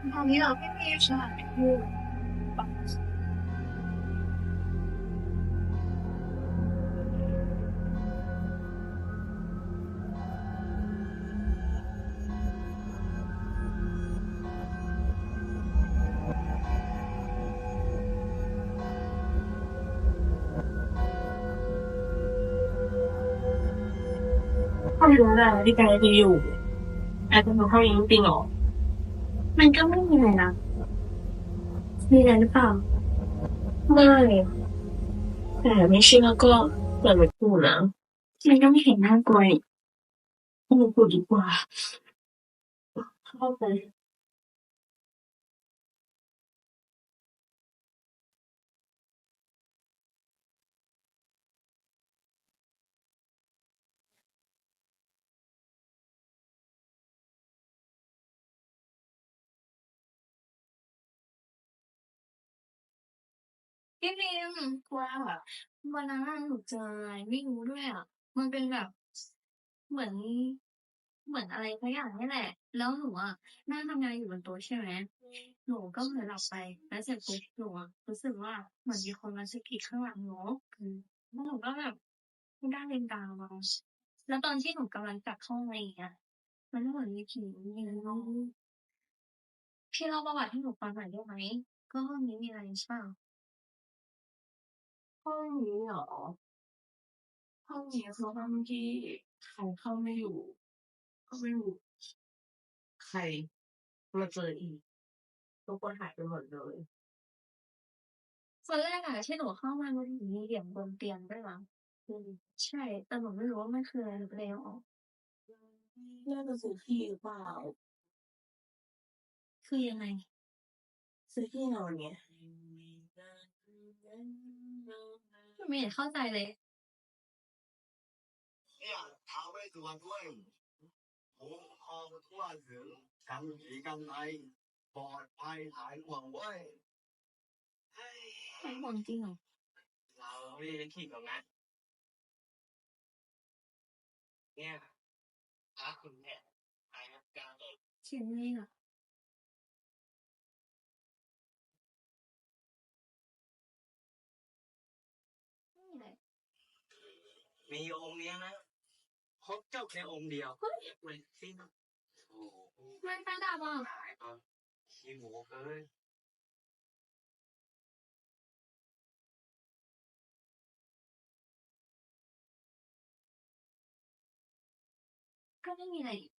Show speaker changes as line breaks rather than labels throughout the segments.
ตอนนี้เราไม่มีสถานที่
ห้องรู้แล้วที่แก
มันก็ไม่มีอะไรนะมีอะไรหรือเปล่า
ไม่แต่ไม่เชื่อก็อย่าไปพูดนะ
มันก็ไม่เห็นน่ากลัวนี่
ไม่พูดดีกว่า เข้าไป
พี่พิมกลัวแบบวันนั้นหนูเจออะไรไม่รู้ด้วยอะ มันเป็นแบบ เหมือน เหมือนอะไรสักอย่างนี่แหละ แล้วหนูอะนั่งทำงานอยู่บนโต๊ะใช่ไหมหนูก็เผลอนหลับไป แล้วเสร็จปุ๊บหนูอะรู้สึกว่าเหมือนมีคนมาสะกิดข้างหลังหนูแล้วหนูก็แบบไม่ได้เล็งตามองแล้วตอนที่หนูกำลังกลับเข้ามาอีกอะมันก็เหมือนมีผียืนพี่เล่าประวัติให้หนูฟังหน่อยได้ไหมก็ห้องนี้มีอะไรใช่ป่า
ห้องนี้เหรอ ห้องนี้คือห้องที่ใครเข้าไม่อยู่ ก็ไม่รู้ใครมาเจออีกทุกคนหายไปหมดเลย
คนแรกอะที่หนูเข้ามามันมีเหรียญบนเตียงด้วยมั้งอืมใช่ แต่หนูไม่รู้ว่ามันคืออะไรหนูก็เลยเอาออก
น่าจะซื้อที่หรือเปล่า
คือยังไง
ซื้อที่นอนไง
ไม่เห็นเข้าใจเลย
เนี่ยท้าวเวสสุวรรณด้วยคุ้มครองทั่วถึงทั้งผีกันไรปลอดภัยหายห่วงเว้ยเฮ้ย
ไม่ห่วงจริงเหรอ
เราไม่ได้ขิงหรอกนะเนี่ยพระคุณเนี่ยหายอาการเลย
เสียงอะไรอะ มีอ
งค์เนี้ยนะพบเจ้าแค่องค์เดียวเลยสิ้นโอ้โห
มันไฟดับอะ
หายไปขี้หมูเอ้ย
ก็ไม่มีอะไรนี่เ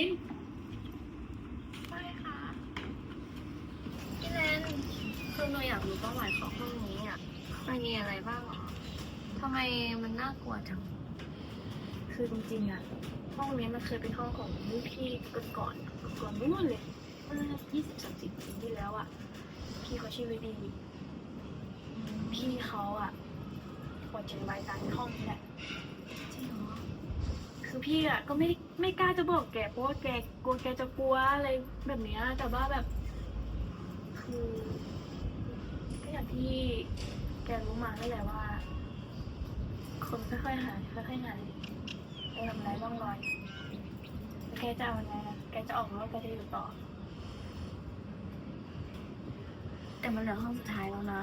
ปิ๊มไม่ค่ะพี่แลนคือหนูอยากรู้ประวัติของห้องนี้อะมันมีอะไรบ้างเหรอทำไมมันน่ากลัวจัง คือจริงๆอะ ห้องนี้มันเคยเป็นห้องของรุ่นพี่ก่อนๆก่อนนู่นเลยเมื่อยี่สิบสามสิบปีที่แล้วอะ พี่เขาชื่อวิดี พี่เขาอะปวดใจวายตายในห้องนี้แหละจริงเหรอ คือพี่อะก็ไม่ไม่กล้าจะบอกแกเพราะว่าแกกลัวแกจะกลัวอะไรแบบเนี้ยแต่ว่าแบบ คือก็อย่างที่แกรู้มานั่นแหละว่า คนค่อยๆหายค่อยๆหายไปทำร้ายร่องรอยแล้วแกจะเอาไงอะแกจะออกหรือว่าแกจะอยู่ต่อ แต่มันเหลือห้องสุดท้ายแล้วนะ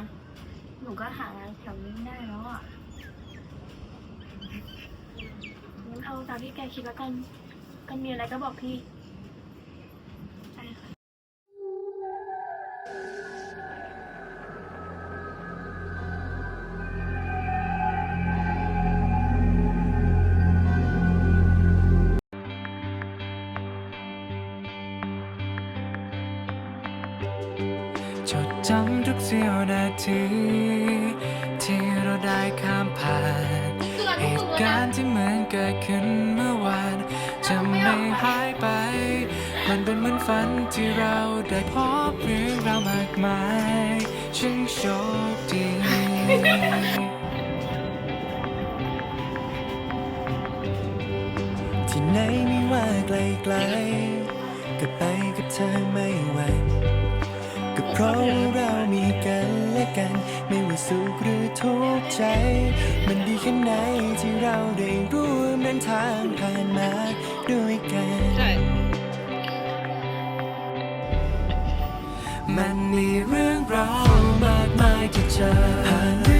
หนูก็หางานแถวนี้ไม่ได้แล้วอะ เอาตามที่แกคิดแล้วกัน ก็มีอะไรก็บอกพี่จด
จำทุกเสี้ยวนาที การณ์ที่เหมือนเกิดขึ้นเมื่อวาน จะไม่หายไป มันเป็นเหมือนฝันที่เราได้พบเรื่องราวมากมายช่างโชคดี
ที่ไหนไม่ว่าไกลๆก็ไปกับเธอไม่ไหวก็เพราะว่าเรามีกันและกันไม่ สุขหรือทุกข์ใจ มันดีแค่ไหนที่เราได้ร่วมเดินทางผ่านมาด้วยกัน
ใช่
มันมีเรื่องราวมากมายที่เจอ
ผ่าน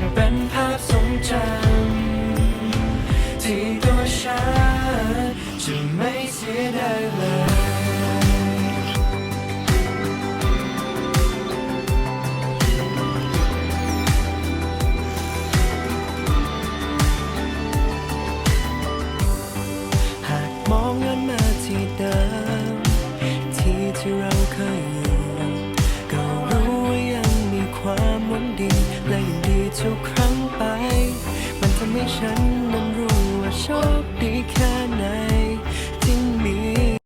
จะเป็นภาพทรงจำที่ตัวฉันจะไม่เสียดายเลย
หากมองย้อนมาที่เดิม ที่ที่เราเคยอยู่ ทุกครั้งไป มันทำให้ฉันนั้นรู้ว่าโชคดี